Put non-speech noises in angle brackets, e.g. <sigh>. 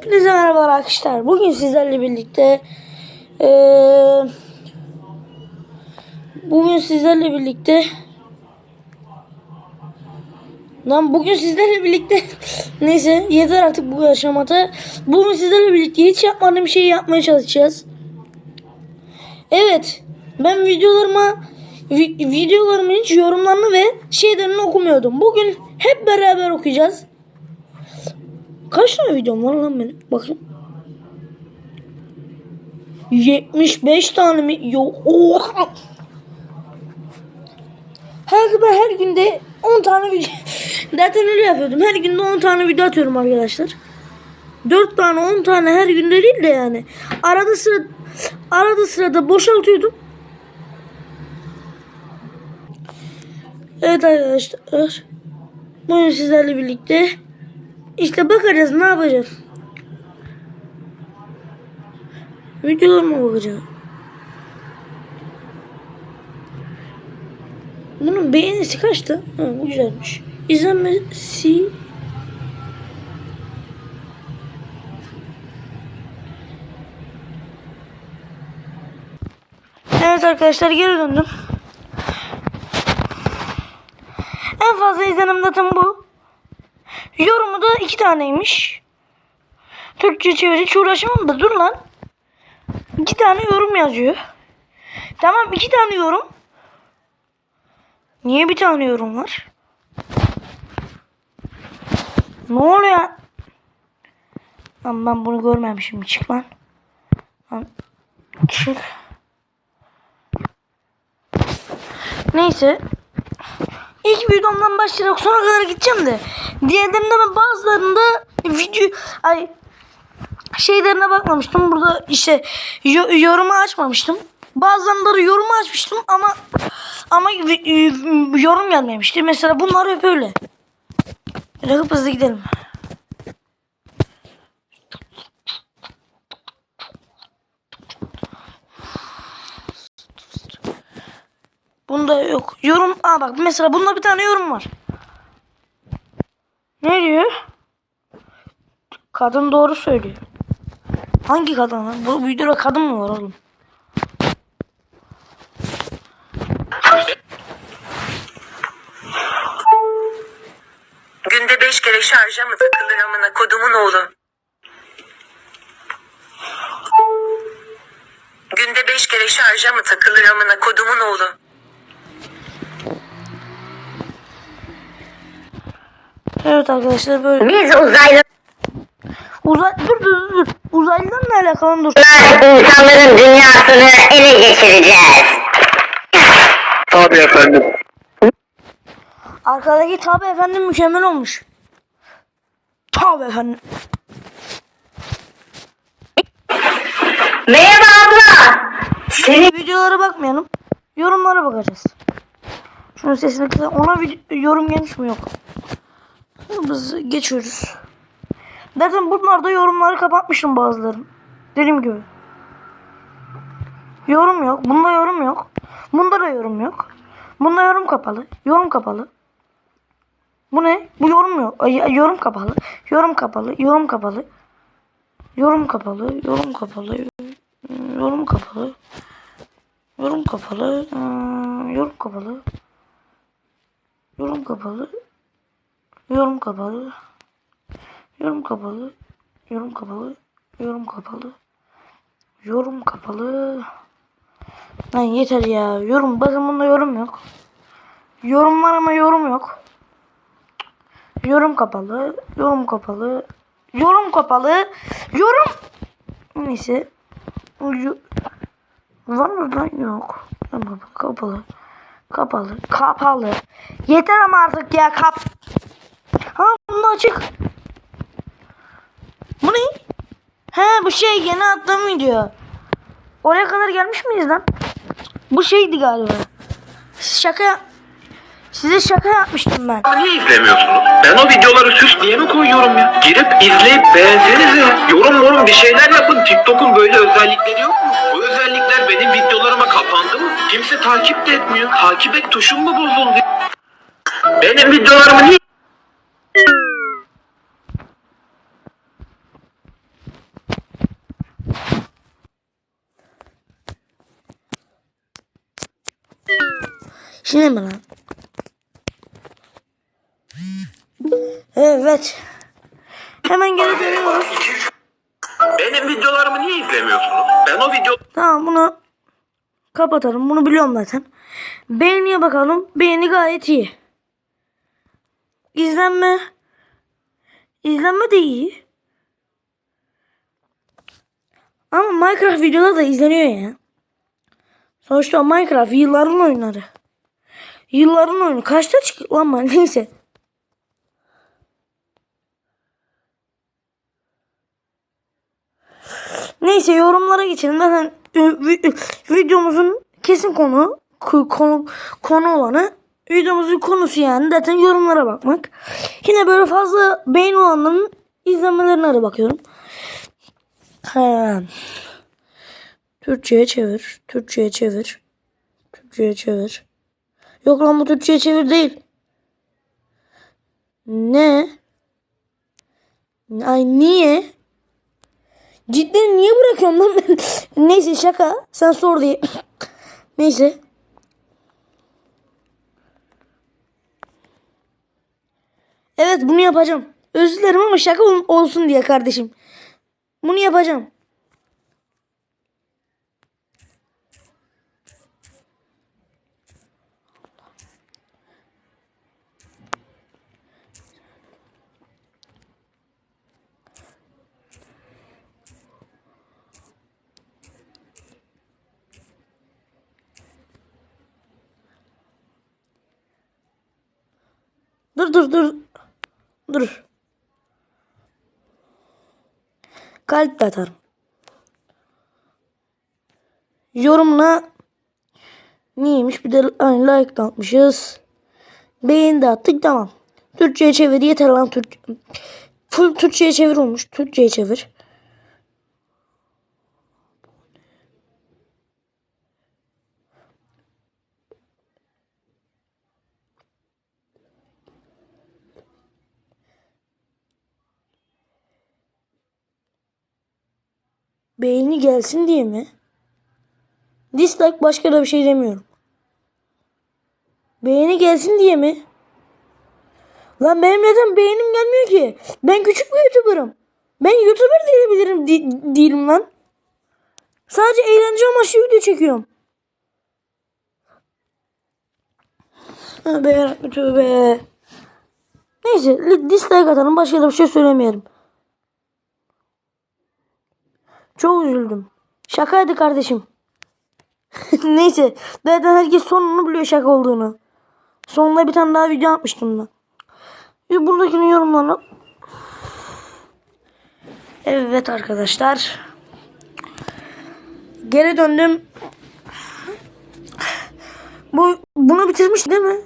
Hepinize merhaba arkadaşlar. Bugün sizlerle birlikte eee, bugün sizlerle birlikte Lan bugün sizlerle birlikte <laughs> neyse yeter artık bu aşamada. Bugün sizlerle birlikte hiç yapmadığım şeyi yapmaya çalışacağız. Evet. Ben videolarıma vi- videolarımın hiç yorumlarını ve şeylerini okumuyordum. Bugün hep beraber okuyacağız. Kaç tane videom var lan benim? Bakın. 75 tane mi? Yok. Oha. Her, ben her günde 10 tane video. <laughs> Zaten öyle yapıyordum. Her günde 10 tane video atıyorum arkadaşlar. 4 tane 10 tane her günde değil de yani. Arada sıra arada sırada boşaltıyordum. Evet arkadaşlar. Bugün sizlerle birlikte işte bakacağız ne yapacağız. Videolarıma bakacağım. Bunun beğenisi kaçtı? Ha, bu güzelmiş. İzlenmesi Evet arkadaşlar geri döndüm. En fazla izlenim zaten bu. Yorumu da iki taneymiş. Türkçe çeviri hiç uğraşamam da dur lan. İki tane yorum yazıyor. Tamam iki tane yorum. Niye bir tane yorum var? Ne oluyor? Lan ben bunu görmemişim. Çık lan. Lan çık. Neyse. İlk videomdan başlayarak sona kadar gideceğim de. Diğerlerinde bazılarında video ay şeylerine bakmamıştım. Burada işte yo- yorumu açmamıştım. Bazılarında yorumu açmıştım ama ama yorum gelmemişti. Mesela bunlar hep öyle. Hıp hızlı gidelim. Bunda yok. Yorum. Aa bak mesela bunda bir tane yorum var. Ne diyor? Kadın doğru söylüyor. Hangi kadın? Bu videoda kadın mı var oğlum? Günde beş kere şarja mı takılır amına kodumun oğlu? Günde beş kere şarja mı takılır amına kodumun oğlu? Evet arkadaşlar böyle. Biz uzaylılar Uzay dur dur dur. Uzaylıdan ne alakalı dur. insanların dünyasını ele geçireceğiz. Tabii efendim. Arkadaki tabi efendim mükemmel olmuş. Tabi efendim. Merhaba abla. Seni Videolara bakmayalım. Yorumlara bakacağız. Şunun sesini kısa. Ona vid- yorum gelmiş mi yok. Biz geçiyoruz. Zaten bunlarda yorumları kapatmışım bazılarını. Dediğim gibi. Yorum yok. Bunda yorum yok. Bunda da yorum yok. Bunda yorum kapalı. Yorum kapalı. Bu ne? Bu yorum yok. Ay, yorum kapalı. Yorum kapalı. Yorum kapalı. Yorum kapalı. Yorum kapalı. Yorum kapalı. Yorum kapalı. Hmm, yorum kapalı. Yorum kapalı. Yorum kapalı. Yorum kapalı. Yorum kapalı. Yorum kapalı. Yorum kapalı. Lan yeter ya. Yorum. Bakın bunda yorum yok. Yorum var ama yorum yok. Yorum kapalı. Yorum kapalı. Yorum kapalı. Yorum. Neyse. Var mı lan? Yok. Tamam kapalı. Kapalı. Kapalı. Yeter ama artık ya kap. Bunda açık. Bu ne? He bu şey yeni attığım video. Oraya kadar gelmiş miyiz lan? Bu şeydi galiba. Şaka Size şaka yapmıştım ben. Niye izlemiyorsunuz? Ben o videoları süs diye mi koyuyorum ya? Girip izleyip beğensenize. Yorum yorum bir şeyler yapın. TikTok'un böyle özellikleri yok mu? Bu özellikler benim videolarıma kapandı mı? Kimse takip de etmiyor. Takip et tuşum mu bozuldu? Benim videolarımı niye Şimdi mi lan? Evet. Hemen geri dönüyoruz. Benim videolarımı niye izlemiyorsunuz? Ben o video Tamam bunu kapatalım. Bunu biliyorum zaten. Beğeniye bakalım. Beğeni gayet iyi. İzlenme. İzlenme de iyi. Ama Minecraft videoları da izleniyor ya. Sonuçta Minecraft yılların oyunları. Yılların oyunu. Kaçta çıktı? <laughs> Neyse. Neyse yorumlara geçelim. Zaten e, vi- videomuzun kesin konu konu konu olanı videomuzun konusu yani zaten yorumlara bakmak. Yine böyle fazla beğeni olanların izlemelerine de bakıyorum. Ha. Türkçe'ye çevir. Türkçe'ye çevir. Türkçe'ye çevir. Yok lan bu Türkçe'ye çevir değil. Ne? Ay niye? Cidden niye bırakıyorum lan ben? <laughs> Neyse şaka. Sen sor diye. <coughs> Neyse. Evet bunu yapacağım. Özür dilerim ama şaka ol- olsun diye kardeşim. Bunu yapacağım. Dur dur dur. Dur. Kalp de atarım. Yorumla neymiş bir de hani like de atmışız. Beğeni de attık tamam. Türkçe'ye çevir yeter lan Türk. Full Türkçe'ye çevir olmuş. Türkçe'ye çevir. Beğeni gelsin diye mi? Dislike başka da bir şey demiyorum. Beğeni gelsin diye mi? Lan benim neden beğenim gelmiyor ki? Ben küçük bir YouTuber'ım. Ben YouTuber diyebilirim di- değilim lan. Sadece eğlence amaçlı video çekiyorum. Tövbe yarabbim tövbe. Neyse li- dislike atalım başka da bir şey söylemeyelim. Çok üzüldüm. Şakaydı kardeşim. <laughs> Neyse. Zaten herkes sonunu biliyor şaka olduğunu. Sonunda bir tane daha video atmıştım da. Bir buradakinin yorumlarına. Evet arkadaşlar. Geri döndüm. Bu bunu bitirmiş değil mi?